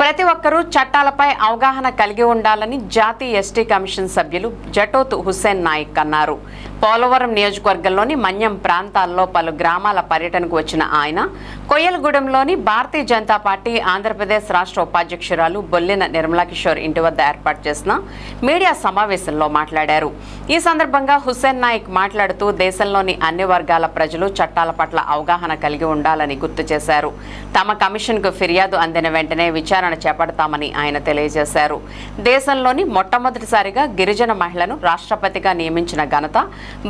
ప్రతి ఒక్కరూ చట్టాలపై అవగాహన కలిగి ఉండాలని జాతీయ ఎస్టీ కమిషన్ సభ్యులు జటోత్ హుస్సేన్ నాయక్ అన్నారు. పోలవరం నియోజకవర్గంలోని మన్యం ప్రాంతాల్లో పలు గ్రామాల పర్యటనకు వచ్చిన ఆయన కొయ్యలగూడెంలోని భారతీయ జనతా పార్టీ ఆంధ్రప్రదేశ్ రాష్ట్ర ఉపాధ్యక్షురాలు బొల్లిన నిర్మలా కిషోర్ ఇంటి వద్ద ఏర్పాటు చేసిన మీడియా సమావేశంలో మాట్లాడారు. ఈ సందర్భంగా హుస్సేన్ నాయక్ మాట్లాడుతూ దేశంలోని అన్ని వర్గాల ప్రజలు చట్టాల పట్ల అవగాహన కలిగి ఉండాలని గుర్తు చేశారు. తమ కమిషన్కు ఫిర్యాదు అందిన వెంటనే విచారణ చేపడతామని ఆయన తెలియజేశారు. దేశంలోని మొట్టమొదటిసారిగా గిరిజన మహిళను రాష్ట్రపతిగా నియమించిన ఘనత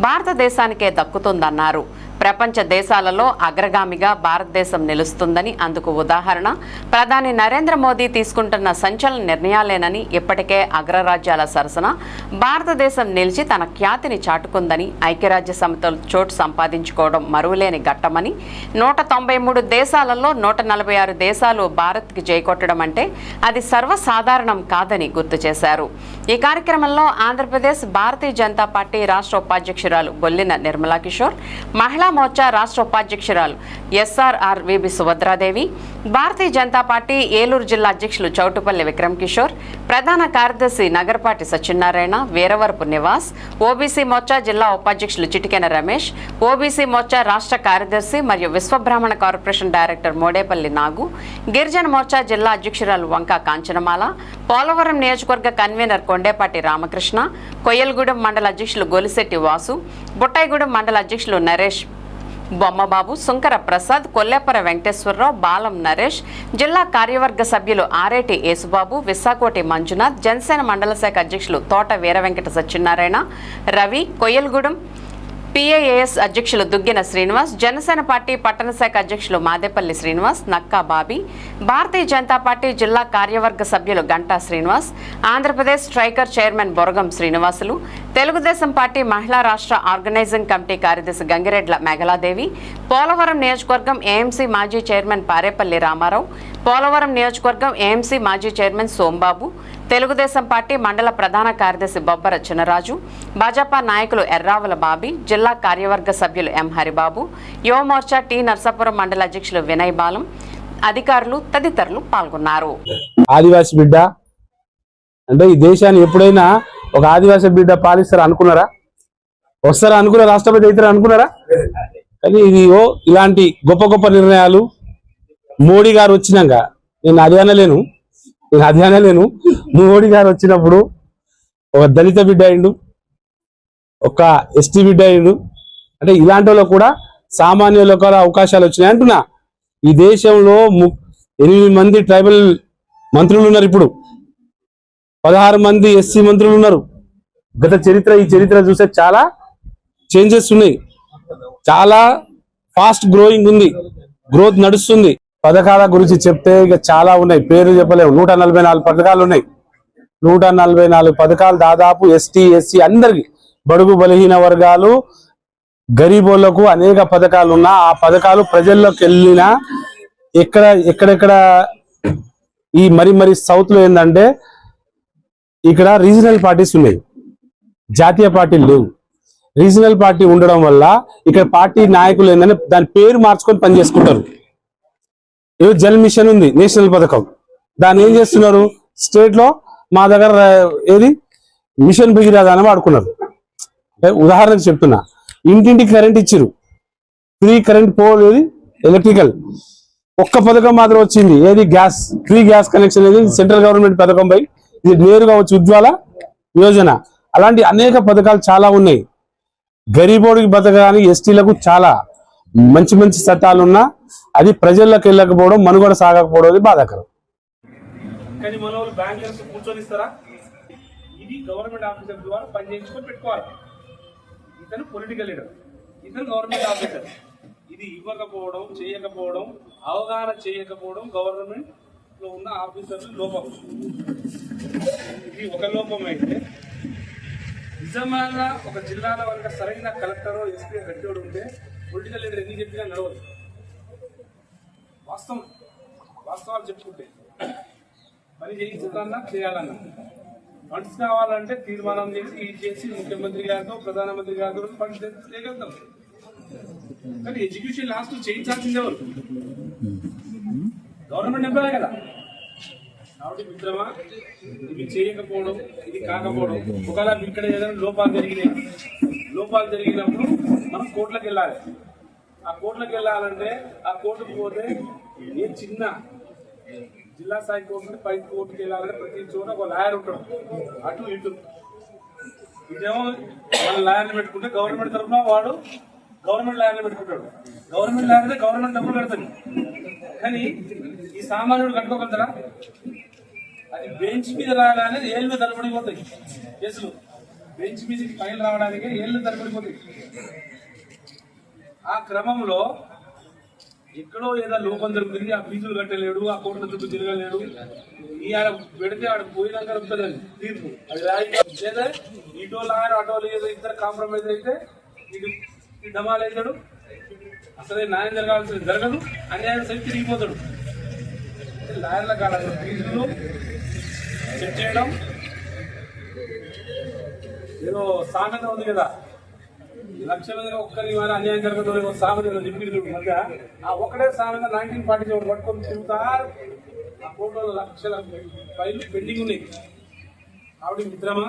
భారతదేశానికే దక్కుతుందన్నారు. ప్రపంచ దేశాలలో అగ్రగామిగా భారతదేశం నిలుస్తుందని అందుకు ఉదాహరణ. ప్రధాని నరేంద్ర మోదీ తీసుకుంటున్న సంచలన నిర్ణయాలేనని ఇప్పటికే అగ్రరాజ్యాల సరసన. భారతదేశం నిలిచి తన ఖ్యాతిని చాటుకుందని ఐక్యరాజ్య సమితిలో చోటు సంపాదించుకోవడం మరువలేని ఘట్టమని. నూట తొంభై మూడు దేశాలలో నూట నలభై ఆరు దేశాలు భారత్కి జైకొట్టడం అంటే అది సర్వసాధారణం కాదని గుర్తు చేశారు. ఈ కార్యక్రమంలో ఆంధ్రప్రదేశ్ భారతీయ జనతా పార్టీ రాష్ట్ర ఉపాధ్యక్షురాలు బొల్లిన నిర్మలా కిషోర్ మహిళా మోర్చా రాష్ట్ర ఉపాధ్యక్షురాలు S R R V B Subhadradevi Bharatiya Janata party Eluru జిల్లా అధ్యక్షులు చౌటుపల్లి విక్రమ్ కిషోర్ ప్రధాన కార్యదర్శి నగరపాటి సత్యనారాయణ వీరవరపు నివాస్ ఓబీసీ మోర్చా జిల్లా ఉపాధ్యక్షులు చిటికెన రమేష్ ఓబీసీ మోర్చా రాష్ట్ర కార్యదర్శి మరియు విశ్వబ్రాహ్మణ కార్పొరేషన్ డైరెక్టర్ మోడేపల్లి నాగు గిరిజన మోర్చా జిల్లా అధ్యక్షురాలు వంక కాంచనమాల పోలవరం నియోజకవర్గ కన్వీనర్ కొండేపాటి రామకృష్ణ కొయ్యలగూడెం మండల అధ్యక్షులు గొలిశెట్టి వాసు బుట్టాయిగూడెం మండల అధ్యక్షులు నరేష్ బొమ్మబాబు సుంకర ప్రసాద్ కొల్లేపర వెంకటేశ్వరరావు బాలం నరేష్ జిల్లా కార్యవర్గ సభ్యులు ఆరేటి యేసుబాబు విశాకోటి మంజునాథ్ జనసేన మండల శాఖ అధ్యక్షులు తోట వీరవెంకట సత్యనారాయణ రవి కొయ్యలగూడెం పిఐఏఎస్ అధ్యక్షులు దుగ్గిన శ్రీనివాస్ జనసేన పార్టీ పట్టణ శాఖ అధ్యక్షులు మాదేపల్లి శ్రీనివాస్ నక్కా బాబీ భారతీయ జనతా పార్టీ జిల్లా కార్యవర్గ సభ్యులు Ganta Srinivas Andhra Pradesh striker chairman Boragam Srinivasulu Telugu Desam party మహిళా రాష్ట్ర ఆర్గనైజింగ్ కమిటీ కార్యదర్శి గంగిరెడ్ల మేఘలాదేవి పోలవరం నియోజకవర్గం ఏఎంసీ మాజీ చైర్మన్ పారేపల్లి రామారావు పోలవరం నియోజకవర్గం ఏఎంసీ మాజీ చైర్మన్ సోంబాబు తెలుగుదేశం పార్టీ మండల ప్రధాన కార్యదర్శి బొబ్బర చినరాజు భాజపా నాయకులు ఎర్రావుల బాబి జిల్లా కార్యవర్గ సభ్యులు ఎం హరిబాబు యువమోర్చా టి నర్సాపురం మండల అధ్యక్షులు వినయ్ బాలం అధికారులు తదితరులు పాల్గొన్నారు. ఆదివాసి బిడ్డ అంటే ఈ దేశాన్ని ఎప్పుడైనా ఒక ఆదివాసి బిడ్డ పాలిస్తారు అనుకున్నారా? వస్తారా అనుకున్న రాష్ట్రపతి అవుతారా అనుకున్నారా? కానీ ఇది ఓ ఇలాంటి గొప్ప గొప్ప నిర్ణయాలు. మోడీ గారు వచ్చినాక నేను అది అనలేను అది అనలేను మోడీ గారు వచ్చినప్పుడు ఒక దళిత బిడ్డ అయిండు ఒక ఎస్టీ బిడ్డ అయిండు. అంటే ఇలాంటి కూడా సామాన్యులకు లోకాల అవకాశాలు వచ్చినాయి అంటున్నా. ఈ దేశంలో ము- ఎనిమిది మంది ట్రైబల్ మంత్రులు ఉన్నారు ఇప్పుడు. పదహారు మంది ఎస్సీ మంత్రులు ఉన్నారు. గత చరిత్ర ఈ చరిత్ర చూస్తే చాలా చేంజెస్ ఉన్నాయి. చాలా ఫాస్ట్ గ్రోయింగ్ ఉంది. గ్రోత్ నడుస్తుంది. పథకాల గురించి చెప్తే ఇక చాలా ఉన్నాయి. పేరు చెప్పలేము. నూట నలభై నాలుగు పథకాలు ఉన్నాయి. నూట నలభై నాలుగు పథకాలు దాదాపు ఎస్టీ ఎస్సీ అందరికి బడుగు బలహీన వర్గాలు గరీబులకు అనేక పథకాలు ఉన్నా ఆ పథకాలు ప్రజల్లోకి వెళ్ళినా ఎక్కడ ఎక్కడెక్కడ ఈ మరి మరి సౌత్లో ఏంటంటే ఇక్కడ రీజనల్ పార్టీస్ ఉన్నాయి. జాతీయ పార్టీలు లేవు. రీజనల్ పార్టీ ఉండడం వల్ల ఇక్కడ పార్టీ నాయకులు ఏంటంటే దాని పేరు మార్చుకొని పనిచేసుకుంటారు. ఏదో జల్ మిషన్ ఉంది నేషనల్ పథకం. దాన్ని ఏం చేస్తున్నారు? స్టేట్లో మా దగ్గర ఏది? మిషన్ బిగిరాదా వాడుకున్నారు. ఉదాహరణకు చెప్తున్నా. ఇంటింటికి కరెంట్ ఇచ్చిరు ఫ్రీ కరెంట్ పోల్ ఏది? ఎలక్ట్రికల్. ఒక్క పథకం మాత్రం వచ్చింది. ఏది? గ్యాస్ ఫ్రీ గ్యాస్ కనెక్షన్ అనేది సెంట్రల్ గవర్నమెంట్ పథకం పై. ఇది నేరుగా వచ్చి ఉజ్వాల యోజన. అలాంటి అనేక పథకాలు చాలా ఉన్నాయి. గరీబోడికి బతకడానికి ఎస్టీలకు చాలా. మంచి మంచి చట్టాలు ఉన్నా అది ప్రజల్లోకి వెళ్ళకపోవడం మనుగడ సాగకపోవడం అది బాధాకరం. కానీ మన వాళ్ళు బ్యాంకర్స్ కూర్చొని ఇస్తారా? ఇది గవర్నమెంట్ ఆఫీసర్ ద్వారా పని చేయించుకొని పెట్టుకోవాలి. ఇతను పొలిటికల్ లీడర్ ఇతను గవర్నమెంట్ ఆఫీసర్. ఇది ఇవ్వకపోవడం చేయకపోవడం అవగాహన చేయకపోవడం గవర్నమెంట్లో ఉన్న ఆఫీసర్లు లోపం. ఇది ఒక లోపం అయితే నిజమైన ఒక జిల్లాలో కనుక సరైన కలెక్టర్ ఎస్పీ గట్టివాడు ఉంటే పొలిటికల్ లీడర్ ఎన్ని చెప్పినా నడవదు. వాస్తవం వాస్తవాలు చెప్పుకుంటే. పని చేయించాలన్నా చేయాలన్నా. ఫండ్స్ కావాలంటే తీర్మానం చేసి ఇది చేసి ముఖ్యమంత్రి గారితో ప్రధానమంత్రి గారితో ఫండ్స్ చేయగలుగుతాం. కానీ ఎడ్యుకేషన్ లాస్ట్ చేయించాల్సిందే ఎవరు గవర్నమెంట్ ఎంప్లాయ్ కదా. కాబట్టి మిత్రమా ఇవి చేయకపోవడం ఇది కాకపోవడం ఒకవేళ ఇక్కడ ఏదైనా లోపాలు జరిగినాయి లోపాలు జరిగినప్పుడు మనం కోర్టులకు వెళ్ళాలి. ఆ కోర్టులకు వెళ్ళాలంటే ఆ కోర్టుకు పోతే ఏ చిన్న జిల్లా స్థాయి కోర్టు నుండి పై కోర్టుకి వెళ్ళాలంటే ప్రతి చోట ఒక లాయర్ ఉంటాడు. అటు ఇటు. ఇదేమో మన లాయర్ని పెట్టుకుంటే గవర్నమెంట్ తరఫున వాడు గవర్నమెంట్ లాయర్ని పెట్టుకుంటాడు. గవర్నమెంట్ లాయర్ గవర్నమెంట్ డబ్బులు పెడతాడు. కానీ ఈ సామాన్యుడు కట్టుకోగలుగుతారా అది బెంచ్ మీద రాగానే ఏళ్ళు తరబడిపోతాయి కేసులు. బెంచ్ మీద ఫైల్ రావడానికి ఏళ్ళు తరబడిపోతాయి ఆ క్రమంలో ఎక్కడో ఏదో లోపం జరుగుతుంది ఆ ఫీజులు కట్టలేడు ఆ కోట్ల చుట్టూ తిరగలేడు. ఈ ఆడ పెడితే ఆడ పోయినాక కలుపుతుంది తీర్పు. అది లేదా ఇటో లాయర్ ఆటో లేదు ఇద్దరు కాంప్రమైజ్ అయితే ఇటు ఈ డమాలు అవుతాడు. అసలే న్యాయం జరగాల్సింది జరగదు అన్యాయం సరి తిరిగిపోతాడు. లాయర్ల కాలంలో ఫీజులు సెట్ చేయడం ఏదో సామెత ఉంది కదా. లక్ష మంది ఒక్కరి వారి అన్యాయం జరగదు ఒక సామెత ఏదో చెప్పింది మధ్య ఆ ఒక్కడే సామెత నైన్టీన్ ఫార్టీ సెవెన్ పట్టుకొని తిరుగుతారు. ఆ ఫోటోలో లక్షల ఫైల్ పెండింగ్ ఉన్నాయి. ఆవిడ మిత్రమా?